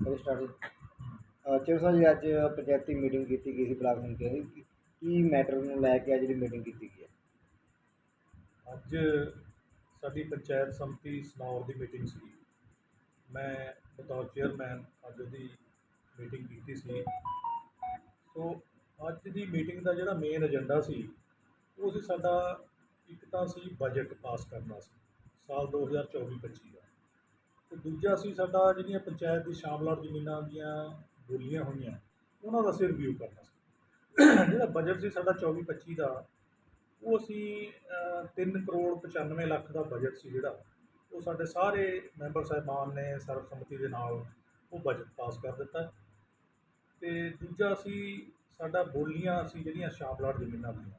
ਕਦੇ ਸਟਾਰਟ ਚਲੋ ਸਰ ਜੀ, ਅੱਜ ਪੰਚਾਇਤੀ ਮੀਟਿੰਗ ਕੀਤੀ ਗਈ ਸੀ ਬਲਾਕ ਸਮਿਤੀ ਦੀ ਕੀ- ਕੀ ਮੈਟਰ ਨੂੰ ਲੈ ਕੇ ਅੱਜ ਦੀ ਮੀਟਿੰਗ ਕੀਤੀ ਗਈ ਹੈ? ਅੱਜ ਸਾਡੀ ਪੰਚਾਇਤ ਸੰਮਤੀ ਸਨੌਰ ਦੀ ਮੀਟਿੰਗ ਸੀ। ਮੈਂ ਬਤੌਰ ਚੇਅਰਮੈਨ ਅੱਜ ਉਹਦੀ ਮੀਟਿੰਗ ਕੀਤੀ ਸੀ। ਸੋ ਅੱਜ ਦੀ ਮੀਟਿੰਗ ਦਾ ਜਿਹੜਾ ਮੇਨ ਏਜੰਡਾ ਸੀ, ਉਹ ਸੀ ਸਾਡਾ ਇੱਕ ਤਾਂ ਸੀ ਬਜਟ ਪਾਸ ਕਰਨਾ ਸੀ, ਸਾਲ 2024-25 ਦਾ। ਤੇ ਦੂਜਾ ਅਸੀਂ ਸਾਡਾ ਜਿਹੜੀਆਂ ਪੰਚਾਇਤ ਦੀ ਸ਼ਾਮਲਾਟ ਜ਼ਮੀਨਾਂ ਦੀਆਂ ਬੋਲੀਆਂ ਹੋਈਆਂ ਉਹਨਾਂ ਦਾ ਅਸੀਂ ਰਿਵਿਊ ਕਰਨਾ ਸੀ। ਜਿਹੜਾ ਬਜਟ ਸੀ ਸਾਡਾ 24-25 ਦਾ ਉਹ ਅਸੀਂ ਅ, ਤਿੰਨ ਕਰੋੜ 95 ਲੱਖ ਦਾ ਬਜਟ ਸੀ ਜਿਹੜਾ ਉਹ ਸਾਡੇ ਸਾਰੇ ਮੈਂਬਰ ਸਾਹਿਬਾਨ ਨੇ ਸਰਬਸੰਮਤੀ ਦੇ ਨਾਲ ਉਹ ਬਜਟ ਪਾਸ ਕਰ ਦਿੱਤਾ। ਤੇ ਦੂਜਾ ਅਸੀਂ ਸਾਡਾ ਬੋਲੀਆਂ ਸੀ ਜਿਹੜੀਆਂ ਸ਼ਾਮਲਾਟ ਜ਼ਮੀਨਾਂ ਦੀਆਂ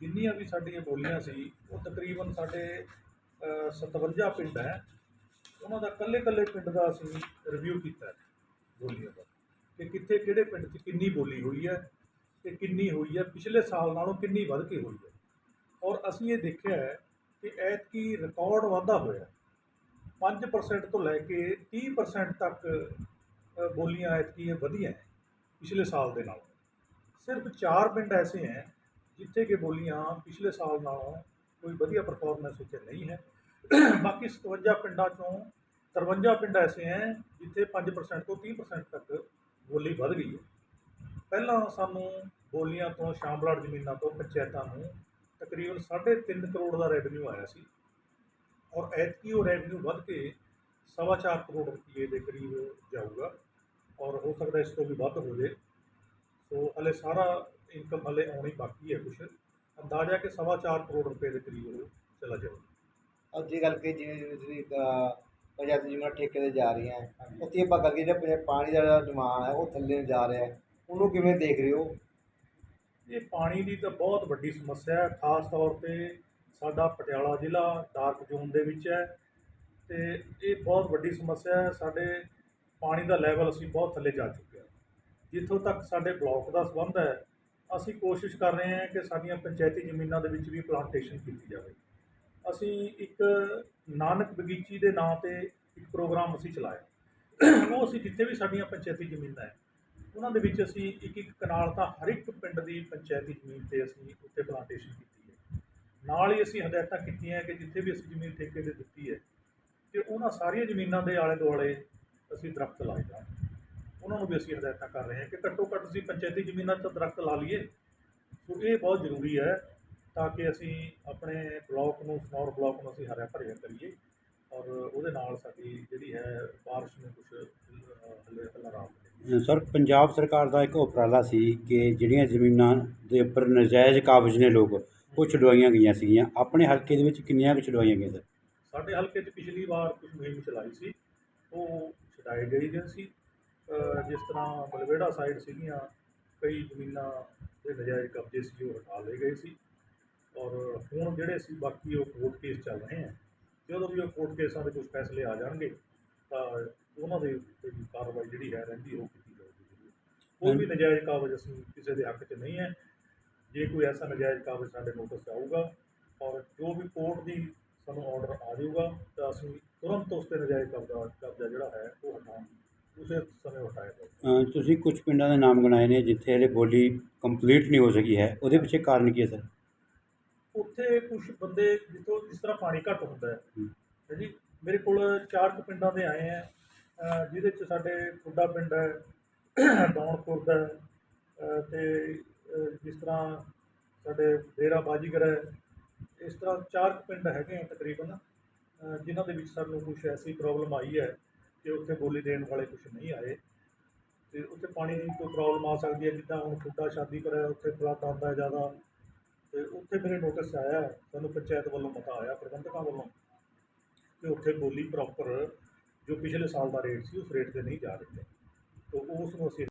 ਜਿੰਨੀਆਂ ਵੀ ਸਾਡੀਆਂ ਬੋਲੀਆਂ ਸੀ ਉਹ ਤਕਰੀਬਨ ਸਾਡੇ ਅ, 57 ਪਿੰਡ ਹੈ। ਉਹਨਾਂ ਦਾ ਕੱਲੇ ਕੱਲੇ ਪਿੰਡ ਦਾ ਅਸੀਂ ਰਿਵਿਊ ਕੀਤਾ ਹੈ ਬੋਲੀਆਂ ਦਾ ਕਿ ਕਿੱਥੇ ਕਿਹੜੇ ਪਿੰਡ 'ਚ ਕਿੰਨੀ ਬੋਲੀ ਹੋਈ ਹੈ ਤੇ ਕਿੰਨੀ ਹੋਈ ਹੈ, ਪਿਛਲੇ ਸਾਲ ਨਾਲੋਂ ਕਿੰਨੀ ਵੱਧ ਕੇ ਹੋਈ ਹੈ। ਔਰ ਅਸੀਂ ਇਹ ਦੇਖਿਆ ਹੈ ਕਿ ਐਤਕੀ ਰਿਕਾਰਡ ਵਾਧਾ ਹੋਇਆ। 5% ਤੋਂ ਲੈ ਕੇ 30% ਤੱਕ ਬੋਲੀਆਂ ਐਤਕੀ ਵਧੀਆਂ ਪਿਛਲੇ ਸਾਲ ਦੇ ਨਾਲੋਂ। ਸਿਰਫ 4 ਪਿੰਡ ਐਸੇ ਹੈ ਜਿੱਥੇ ਕਿ ਬੋਲੀਆਂ ਪਿਛਲੇ ਸਾਲ ਨਾਲੋਂ ਕੋਈ ਵਧੀਆ ਪਰਫਾਰਮੈਂਸ ਉੱਤੇ ਨਹੀਂ ਹੈ। ਬਾਕੀ 57 ਪਿੰਡਾਂ ਚੋਂ 53 ਪਿੰਡ ਐਸੇ ਹੈ ਜਿੱਥੇ 5% ਤੋਂ 30% ਤੱਕ ਬੋਲੀ ਵੱਧ ਗਈ ਹੈ। ਪਹਿਲਾਂ ਸਾਨੂੰ ਬੋਲੀਆਂ ਤੋਂ ਸ਼ਾਮਲਾੜ ਜ਼ਮੀਨਾਂ ਤੋਂ, ਪੰਚਾਇਤਾਂ ਨੂੰ ਤਕਰੀਬਨ 3.5 ਕਰੋੜ ਦਾ ਰੈਵਨਿਊ ਆਇਆ ਸੀ ਔਰ ਐਤਕੀ ਉਹ ਰੈਵਨਿਊ ਵੱਧ ਕੇ ਸਵਾ ਚਾਰ ਕਰੋੜ ਰੁਪਏ ਦੇ ਕਰੀਬ ਜਾਊਗਾ ਔਰ ਹੋ ਸਕਦਾ ਇਸ ਤੋਂ ਵੀ ਵੱਧ ਹੋ ਜੇ। ਸੋ ਹਲੇ ਸਾਰਾ ਇਨਕਮ ਹਲੇ ਆਉਣੀ ਬਾਕੀ ਹੈ ਕੁਛ। ਅੰਦਾਜ਼ਾ ਕਿ ਸਵਾ ਚਾਰ ਕਰੋੜ ਰੁਪਏ ਦੇ ਕਰੀਬ ਉਹ ਚਲਾ ਜਾਊਗਾ। ਅੱਜ ਇਹ ਗੱਲ ਕਿ ਜਿਵੇਂ ਜਿਵੇਂ ਤੁਸੀਂ ਅ, ਪੰਚਾਇਤੀ ਜ਼ਮੀਨਾਂ ਠੇਕੇ ਤੇ ਜਾ ਰਹੀਆਂ ਹੈ ਉੱਥੇ ਆਪਾਂ ਗੱਲ ਜਿਹੜਾ ਪੰਚਾਇਤ- ਪਾਣੀ ਦਾ ਜਿਹੜਾ ਡਿਮਾਂਡ ਹੈ ਉਹ ਥੱਲੇ ਨੂੰ ਜਾ ਰਿਹਾ ਹੈ। ਉਹਨੂੰ ਕਿਵੇਂ ਦੇਖ ਰਹੇ ਹੋ? ਇਹ ਪਾਣੀ ਦੀ ਤਾਂ ਬਹੁਤ ਵੱਡੀ ਸਮੱਸਿਆ ਹੈ ਖਾਸ ਤੌਰ ਤੇ ਸਾਡਾ ਪਟਿਆਲਾ ਜ਼ਿਲ੍ਹਾ ਡਾਰਕ ਜ਼ੋਨ ਦੇ ਵਿੱਚ ਹੈ ਤੇ ਇਹ ਬਹੁਤ ਵੱਡੀ ਸਮੱਸਿਆ ਹੈ ਸਾਡੇ ਪਾਣੀ ਦਾ ਲੈਵਲ ਅਸੀਂ ਬਹੁਤ ਥੱਲੇ ਜਾ ਚੁੱਕੇ ਹਾਂ। ਜਿੱਥੋਂ ਤੱਕ ਸਾਡੇ ਬਲਾਕ ਦਾ ਸੰਬੰਧ ਹੈ ਅਸੀਂ ਕੋਸ਼ਿਸ਼ ਕਰ ਰਹੇ ਹਾਂ ਕਿ ਸਾਡੀਆਂ ਪੰਚਾਇਤੀ ਜ਼ਮੀਨਾਂ ਦੇ ਵਿੱਚ ਵੀ ਪਲਾਂਟੇਸ਼ਨ ਕੀਤੀ ਜਾਵੇ। ਅਸੀਂ ਇੱਕ ਨਾਨਕ ਬਗੀਚੀ ਦੇ ਨਾਂ ਤੇ ਇੱਕ ਪ੍ਰੋਗਰਾਮ ਅਸੀਂ ਚਲਾਇਆ। ਉਹ ਅਸੀਂ ਜਿੱਥੇ ਵੀ ਸਾਡੀਆਂ ਪੰਚਾਇਤੀ ਜ਼ਮੀਨਾਂ ਹੈ, ਉਹਨਾਂ ਦੇ ਵਿੱਚ ਅਸੀਂ ਇੱਕ ਇੱਕ ਕਨਾਲ ਤਾਂ ਹਰ ਇੱਕ ਪਿੰਡ ਦੀ ਪੰਚਾਇਤੀ ਜ਼ਮੀਨ ਤੇ ਅਸੀਂ ਉੱਤੇ ਪਲਾਂਟੇਸ਼ਨ ਕੀਤੀ ਹੈ। ਨਾਲ ਹੀ ਅਸੀਂ ਹਦਾਇਤਾਂ ਕੀਤੀਆਂ ਕਿ ਜਿੱਥੇ ਵੀ ਅਸੀਂ ਜ਼ਮੀਨ ਠੇਕੇ ਤੇ ਦਿੱਤੀ ਹੈ, ਤੇ ਉਹਨਾਂ ਸਾਰੀਆਂ ਜ਼ਮੀਨਾਂ ਦੇ ਆਲੇ ਦੁਆਲੇ ਅਸੀਂ ਦਰਖਤ ਲਾਏ ਜਾਣ। ਉਹਨਾਂ ਨੂੰ ਵੀ ਅਸੀਂ ਹਦਾਇਤਾਂ ਕਰ ਰਹੇ ਹਾਂ ਕਿ ਘੱਟੋ ਘੱਟ ਅਸੀਂ ਪੰਚਾਇਤੀ ਜ਼ਮੀਨਾਂ 'ਤੇ ਦਰਖਤ ਲਾ ਲਈਏ। ਸੋ ਇਹ ਬਹੁਤ ਜ਼ਰੂਰੀ ਹੈ ਤਾਂ ਕਿ ਅਸੀਂ ਆਪਣੇ ਬਲਾਕ ਨੂੰ ਸਨੌਰ ਬਲਾਕ ਨੂੰ ਅਸੀਂ ਹਰਿਆ ਭਰਿਆ ਕਰੀਏ ਔਰ ਉਹਦੇ ਨਾਲ ਸਾਡੀ ਜਿਹੜੀ ਹੈ ਬਾਰਿਸ਼ ਨੂੰ ਕੁਝ ਹਲੇ ਹਲਾ ਆਰਾਮ ਮਿਲੇ। ਸਰ ਪੰਜਾਬ ਸਰਕਾਰ ਦਾ ਇੱਕ ਉਪਰਾਲਾ ਸੀ ਕਿ ਜਿਹੜੀਆਂ ਜ਼ਮੀਨਾਂ ਦੇ ਉੱਪਰ ਨਜਾਇਜ਼ ਕਾਬਜ਼ ਨੇ ਲੋਕ ਉਹ ਛਡਵਾਈਆਂ ਗਈਆਂ ਸੀਗੀਆਂ। ਆਪਣੇ ਹਲਕੇ ਦੇ ਵਿੱਚ ਕਿੰਨੀਆਂ ਕੁ ਛਡਵਾਈਆਂ ਗਈਆਂ ਸਰ? ਸਾਡੇ ਹਲਕੇ 'ਚ ਪਿਛਲੀ ਵਾਰ ਕੁਝ ਮੁਹਿੰਮ ਚਲਾਈ ਸੀ ਉਹ ਛਡਾਈ ਗਈ ਦੀਆਂ ਸੀ। ਅ, ਜਿਸ ਤਰ੍ਹਾਂ ਬਲਵੇੜਾ ਸਾਈਡ ਸੀਗੀਆਂ ਕਈ ਜ਼ਮੀਨਾਂ ਦੇ ਨਜਾਇਜ਼ ਕਬਜ਼ੇ ਸੀ ਉਹ ਹਟਾ ਲਏ ਗਏ ਸੀ। ਔਰ ਹੁਣ ਜਿਹੜੇ ਸੀ ਬਾਕੀ ਉਹ ਕੋਰਟ ਕੇਸ ਚੱਲ ਰਹੇ ਹੈ ਜਦੋਂ ਵੀ ਉਹ ਕੋਰਟ ਕੇਸਾਂ ਦੇ ਕੁਝ ਫੈਸਲੇ ਆ ਜਾਣਗੇ ਤਾਂ ਉਹਨਾਂ ਦੇ ਉੱਤੇ ਵੀ ਕਾਰਵਾਈ ਜਿਹੜੀ ਹੈ ਰਹਿੰਦੀ ਉਹ ਕੀਤੀ ਜਾਊਗੀ। ਕੋਈ ਵੀ ਨਜਾਇਜ਼ ਕਾਬਜ਼ ਅਸੀਂ ਕਿਸੇ ਦੇ ਹੱਕ 'ਚ ਨਹੀਂ ਹੈ। ਜੇ ਕੋਈ ਐਸਾ ਨਜਾਇਜ਼ ਕਾਬਜ਼ ਸਾਡੇ ਨੋਟਿਸ ਆਊਗਾ ਔਰ ਜੋ ਵੀ ਕੋਰਟ ਦੀ ਸਾਨੂੰ ਆਰਡਰ ਆ ਜਾਊਗਾ ਤਾਂ ਅਸੀਂ ਤੁਰੰਤ ਉਸ ਤੇ ਨਜਾਇਜ਼ ਕਬਜ਼ਾ ਕਬਜ਼ਾ ਜਿਹੜਾ ਹੈ ਉਹ ਹਟਾਉਣ ਉਸੇ ਸਮੇਂ ਹਟਾਇਆ ਜਾਊਗਾ। ਤੁਸੀਂ ਕੁਝ ਪਿੰਡਾਂ ਦੇ ਨਾਮ ਗਿਣਾਏ ਨੇ ਜਿੱਥੇ ਹਲੇ ਬੋਲੀ ਕੰਪਲੀਟ ਨਹੀਂ ਹੋ ਸਕੀ ਹੈ ਉਹਦੇ ਪਿੱਛੇ ਕਾਰਨ ਕੀ ਹੈ ਸਰ? ਉੱਥੇ ਕੁਝ ਬੰਦੇ ਜਿੱਥੋਂ ਜਿਸ ਤਰ੍ਹਾਂ ਪਾਣੀ ਘੱਟ ਹੁੰਦਾ ਹੈ। ਜੀ? ਮੇਰੇ ਕੋਲ ਚਾਰ ਕੁ ਪਿੰਡਾਂ ਦੇ ਆਏ ਅ, ਜਿਹਦੇ ਚ ਸਾਡੇ ਖੁੱਡਾ ਪਿੰਡ ਹੈ ਦੌਣਪੁਰ ਦਾ ਤੇ ਜਿਸ ਤਰ੍ਹਾਂ ਸਾਡੇ ਡੇਰਾ ਬਾਜੀਗਰ ਹੈ ਇਸ ਤਰ੍ਹਾਂ ਚਾਰ ਕੁ ਪਿੰਡ ਹੈਗੇ ਆ ਤਕਰੀਬਨ। ਜਿਨ੍ਹਾਂ ਦੇ ਵਿੱਚ ਸਾਨੂੰ ਕੁਝ ਐਸੀ ਪ੍ਰੋਬਲਮ ਆਈ ਹੈ ਕਿ ਉੱਥੇ ਬੋਲੀ ਦੇਣ ਵਾਲੇ ਕੁਝ ਨਹੀਂ ਆਏ। ਤੇ ਉੱਥੇ ਪਾਣੀ ਦੀ ਕੋਈ ਪ੍ਰੋਬਲਮ ਆ ਸਕਦੀ ਹੈ ਜਿੱਦਾਂ ਹੁਣ ਖੁੱਡਾ ਸ਼ਾਦੀ ਹੈ ਉੱਥੇ ਫਲੱਡ ਆਉਂਦਾ ਜ਼ਿਆਦਾ। ਤੇ ਉੱਥੇ ਮੇਰੇ ਨੋਟਿਸ ਆਇਆ ਹੈ, ਸਾਨੂੰ ਪੰਚਾਇਤ ਵੱਲੋਂ ਪਤਾ ਆਇਆ ਪ੍ਰਬੰਧਕਾਂ ਵੱਲੋਂ ਕਿ ਉੱਥੇ ਬੋਲੀ ਪ੍ਰੋਪਰ ਜੋ ਪਿਛਲੇ ਸਾਲ ਦਾ ਰੇਟ ਸੀ ਉਸ ਰੇਟ ਤੇ ਨਹੀਂ ਜਾ ਰਹੀ। ਹੈ ਉਸ ਨੂੰ ਅਸੀਂ